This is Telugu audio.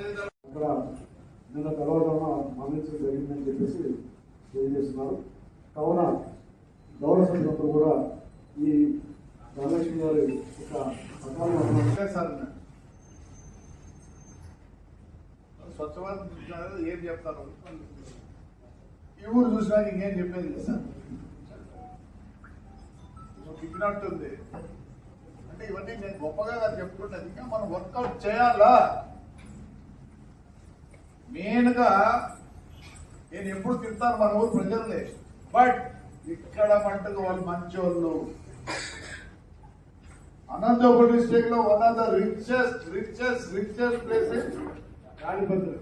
ఇక్కడ నిన్న కలవడం మరణించడం జరిగిందని చెప్పేసి తెలియజేస్తున్నారు కావున గౌరవ సభ్యులంతా కూడా ఈ ధనలక్ష్మి గారి ఒక స్వచ్ఛ భారత్ స్వచ్ఛవాదం ఏం చెప్తారు ఈ ఊరు చూసినా ఇంకేం చెప్పేది సార్ కిడ్నాప్ అంటే ఇవన్నీ నేను గొప్పగా చెప్పుకుంటే ఇంకా మనం వర్కౌట్ చేయాలా? మెయిన్గా నేను ఎప్పుడు తింటాను మన ఊరు ప్రజల్ని బట్ ఇక్కడ మట్టుకు వాళ్ళు మంచోళ్ళు. అనంతపురం డిస్ట్రిక్ట్లో one of the richest richest richest places Tadipatri